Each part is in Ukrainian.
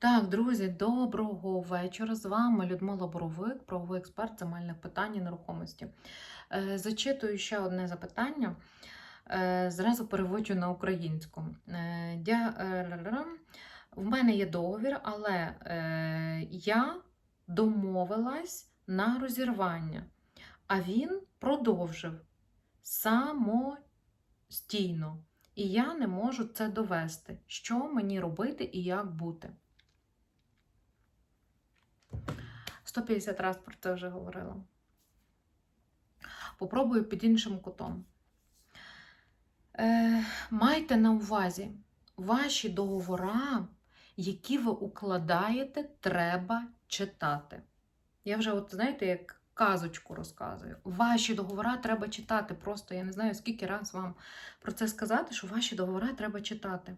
Так, друзі, доброго вечора. З вами Людмила Боровик, правовий експерт земельних питань і нерухомості. Е, Зачитую ще одне запитання. Е, Зразу переводжу на українську. Е. В мене є договір, але я домовилась на розірвання, а він продовжив самостійно. І я не можу це довести. Що мені робити і як бути? 150 разів про це вже говорила. Попробую під іншим кутом. Е, майте на увазі, ваші договора, які ви укладаєте, треба читати. Я вже, от, знаєте, як казочку розказую. Ваші договора треба читати. Просто я не знаю, скільки раз вам про це сказати, що ваші договора треба читати.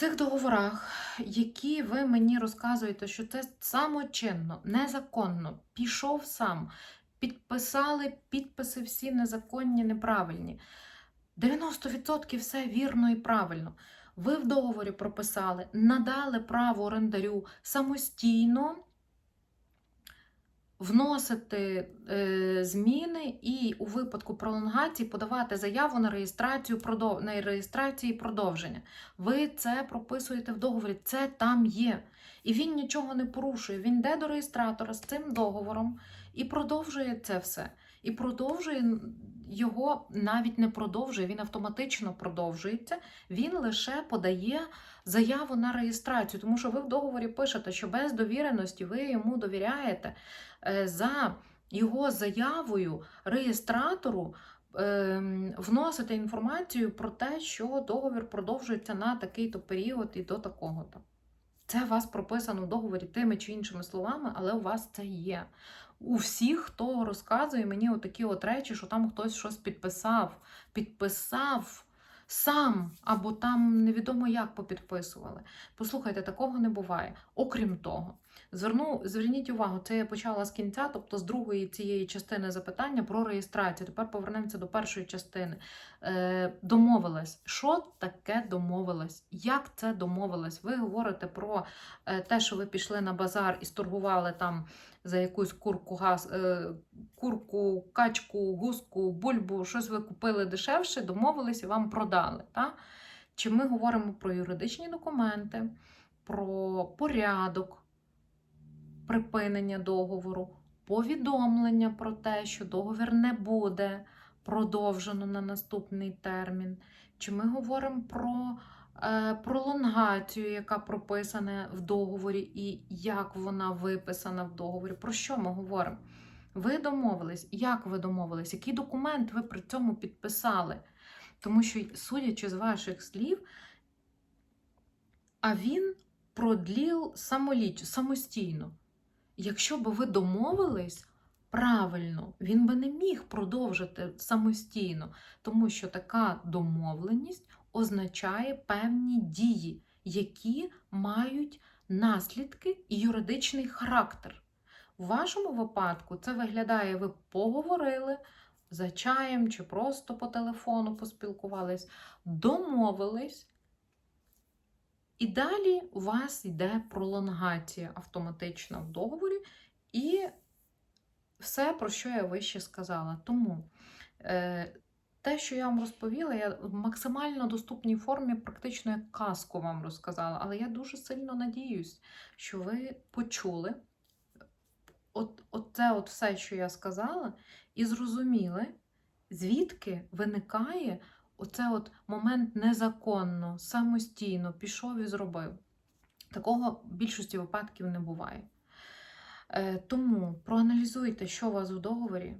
Цих договорах, які ви мені розказуєте, що це самочинно, незаконно, пішов сам, підписали підписи всі незаконні, неправильні. 90% все вірно і правильно. Ви в договорі прописали, надали право орендарю самостійно вносити е, зміни і у випадку пролонгації подавати заяву на реєстрацію, на реєстрації продовження. Ви це прописуєте в договорі, це там є. І він нічого не порушує. Він йде до реєстратора з цим договором і продовжує це все. І продовжує його навіть не продовжує, він автоматично продовжується. Він лише подає заяву на реєстрацію, тому що ви в договорі пишете, що без довіреності ви йому довіряєте е, за його заявою реєстратору. ем, Вносити інформацію про те, що договір продовжується на такий-то період і до такого-то. Це у вас прописано в договорі тими чи іншими словами, але у вас це є. У всіх, хто розказує мені отакі от речі, що там хтось щось підписав, підписав сам, або там невідомо як попідписували. Послухайте, такого не буває. Окрім того, зверну, зверніть увагу, це я почала з кінця, тобто з другої цієї частини запитання про реєстрацію. Тепер повернемося до першої частини. Е, домовилась. Що таке домовилась? Як це домовилась? Ви говорите про е, те, що ви пішли на базар і сторгували там за якусь курку, газ, е, курку, качку, гуску, бульбу, щось ви купили дешевше, домовились і вам продали. Та? Чи ми говоримо про юридичні документи, про порядок припинення договору, повідомлення про те, що договір не буде продовжено на наступний термін? Чи ми говоримо про е, пролонгацію, яка прописана в договорі, і як вона виписана в договорі? Про що ми говоримо? Ви домовились, як ви домовились, який документ ви при цьому підписали? Тому що, судячи з ваших слів, а він продлів самоліч, самостійно. Якщо б ви домовились правильно, він би не міг продовжити самостійно, тому що така домовленість означає певні дії, які мають наслідки і юридичний характер. У вашому випадку це виглядає, ви поговорили за чаєм чи просто по телефону поспілкувались, домовились. І далі у вас йде пролонгація автоматична в договорі, і все, про що я вище сказала. Тому е, те, що я вам розповіла, я в максимально доступній формі, практично як казку вам розказала. Але я дуже сильно надіюсь, що ви почули от, от це от все, що я сказала, і зрозуміли, звідки виникає оце от момент незаконно, самостійно пішов і зробив. Такого в більшості випадків не буває. Е, тому проаналізуйте, що у вас в договорі,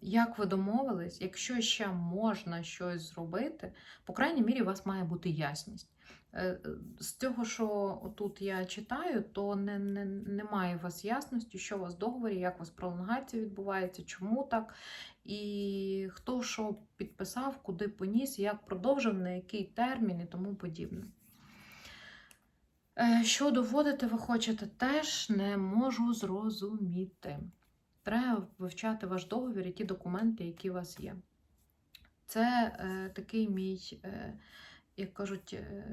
як ви домовились, якщо ще можна щось зробити, по крайній мірі, у вас має бути ясність. Е, З цього, що тут я читаю, то не, не, немає у вас ясності, що у вас в договорі, як у вас пролонгація відбувається, чому так, і хто що підписав, куди поніс, як продовжив, на який термін і тому подібне. Е, Що доводити ви хочете, теж не можу зрозуміти. Треба вивчати ваш договір і ті документи, які у вас є. Це е, такий мій, е, як кажуть, е,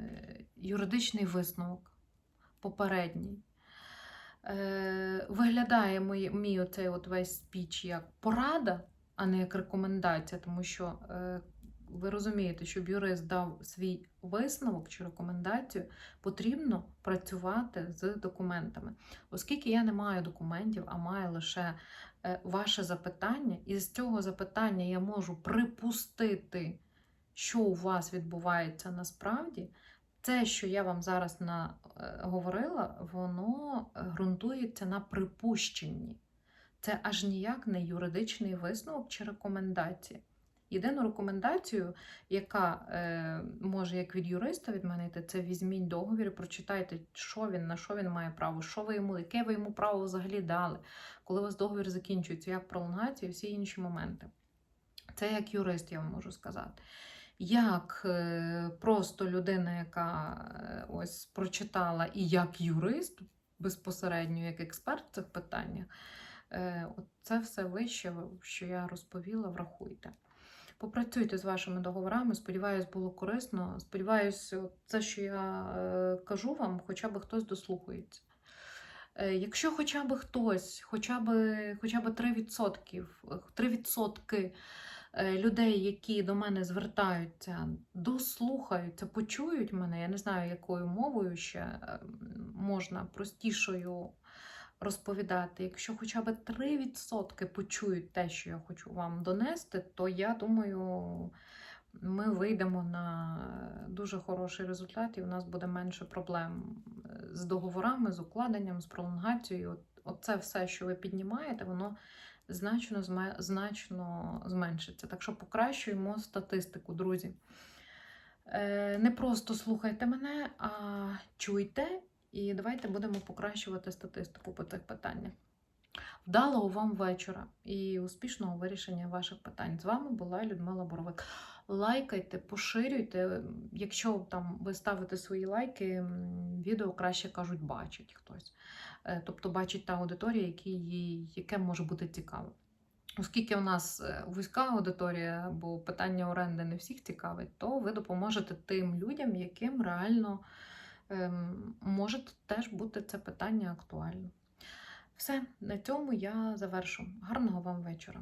юридичний висновок попередній. Е, виглядає мій, мій оцей от весь спіч як порада, а не як рекомендація, тому що е, ви розумієте, щоб юрист дав свій висновок чи рекомендацію, потрібно працювати з документами. Оскільки я не маю документів, а маю лише ваше запитання, і з цього запитання я можу припустити, що у вас відбувається насправді. Це, що я вам зараз на, е, говорила, воно е, ґрунтується на припущенні. Це аж ніяк не юридичний висновок чи рекомендація. Єдину рекомендацію, яка е, може як від юриста від мене це візьміть договір і прочитайте, що він, на що він має право, що ви йому, яке ви йому право взагалі дали, коли у вас договір закінчується, як пролонгація і всі інші моменти. Це як юрист, я вам можу сказати. Як е, просто людина, яка е, ось прочитала, і як юрист безпосередньо, як експерт в цих питаннях, е, це все вище, що я розповіла, врахуйте. Попрацюйте з вашими договорами. Сподіваюсь, було корисно. Сподіваюсь, це, що я кажу вам, хоча б хтось дослухається. Якщо хоча б хтось, хоча б, хоча б 3%, 3% е, людей, які до мене звертаються, дослухаються, почують мене, я не знаю, якою мовою ще е, можна простішою розповідати. Якщо хоча б 3% почують те, що я хочу вам донести, то я думаю, ми вийдемо на дуже хороший результат, і у нас буде менше проблем е, з договорами, з укладенням, з пролонгацією. Оце все, що ви піднімаєте, воно значно, значно зменшиться. Так що покращуємо статистику, друзі. Е, Не просто слухайте мене, а чуйте, і давайте будемо покращувати статистику по цих питаннях. Вдалого вам вечора і успішного вирішення ваших питань. З вами була Людмила Боровик. Лайкайте, поширюйте. Якщо там ви ставите свої лайки, відео краще кажуть, бачить хтось. Е, Тобто бачить та аудиторія, які їй- яке може бути цікаве. Оскільки у нас е, вузька аудиторія, бо питання оренди не всіх цікавить, то ви допоможете тим людям, яким реально ем, може теж бути це питання актуальним. Все, на цьому я завершу. Гарного вам вечора.